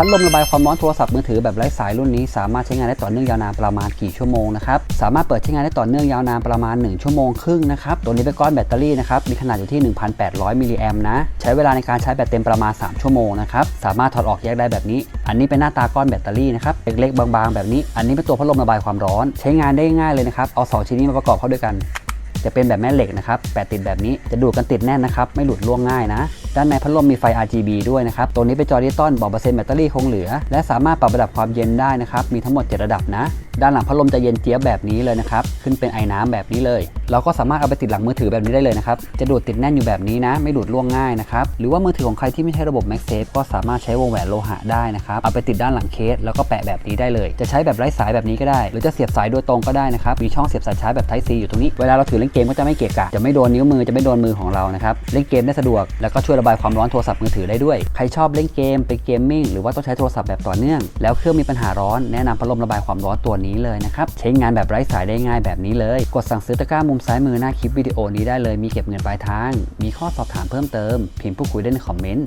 พัดลมระบายความร้อนโทรศัพท์มือถือแบบไร้สายรุ่นนี้สามารถใช้งานได้ต่อเนื่องยาวนานประมาณกี่ชั่วโมงนะครับสามารถเปิดใช้งานได้ต่อเนื่องยาวนานประมาณ 1 ชั่วโมงครึ่งนะครับตัวนี้เป็นก้อนแบตเตอรี่นะครับมีขนาดอยู่ที่ 1,800มิลลิแอมนะใช้เวลาในการใช้แบตเต็มประมาณ 3 ชั่วโมงนะครับสามารถถอดออกแยกได้แบบนี้ อันนี้เป็นหน้าตาก้อนแบตเตอรี่นะครับเล็กๆบางๆ แบบนี้ อันนี้เป็นตัวพัดลมระบายความร้อน ใช้งานได้ง่ายเลยนะครับเอาสองชิ้นนี้มาประกอบเข้าด้วยกัน จะเป็นแบบแม่เหล็กนะครับแปะติดแบบนี้จะดูดกันติดแน่นนะครับไม่หลุดร่วงง่ายนะ ด้านในพัดลมมีไฟ RGB ด้วยนะครับ ตัวนี้เป็นจอดิจิตอลบอกเปอร์เซ็นต์แบตเตอรี่คงเหลือ และสามารถปรับระดับความเย็นได้นะครับ มีทั้งหมด 7 ระดับนะ ด้านหลังพัดลมจะเย็นเจี๊ยบแบบนี้เลยนะครับ ขึ้นเป็นไอ้น้ำแบบนี้เลย เราก็สามารถเอาไปติดหลังมือถือแบบนี้ได้เลยนะครับ จะดูดติดแน่นอยู่แบบนี้นะ ไม่หลุดร่วงง่ายนะครับ หรือว่ามือถือของใครที่ไม่ใช่ระบบ MagSafe ก็สามารถใช้วงแหวนโลหะได้นะครับ เอาไปติดด้านหลังเคสแล้วก็แปะแบบนี้ได้เลย จะใช้แบบไร้สายแบบนี้ก็ได้ หรือจะเสียบสายโดยตรงก็ได้นะครับ มีช่องเสียบสายชาร์จแบบ Type C อยู่ตรงนี้ เวลาเราถือเล่นเกมก็จะไม่เกะกะ จะไม่โดนนิ้วมือ จะไม่โดนมือของเรานะครับ เล่นเกมได้สะดวก แล้วก็ช่วยระบายความร้อนโทรศัพท์มือถือได้ด้วย ใครชอบเล่นเกมไปเกมมิ่งหรือว่าต้องใช้โทรศัพท์แบบต่อเนื่อง แล้วเครื่องมีปัญหาร้อนแนะนำพัดลมระบายความร้อนตัวนี้เลยนะครับ ใช้งานแบบไร้สายได้ง่ายแบบนี้เลย กดสั่งซื้อตะกร้ามุมซ้ายมือหน้าคลิปวิดีโอนี้ได้เลย มีเก็บเงินปลายทาง มีข้อสอบถามเพิ่มเติม พิมพ์พูดคุยได้ในคอมเมนต์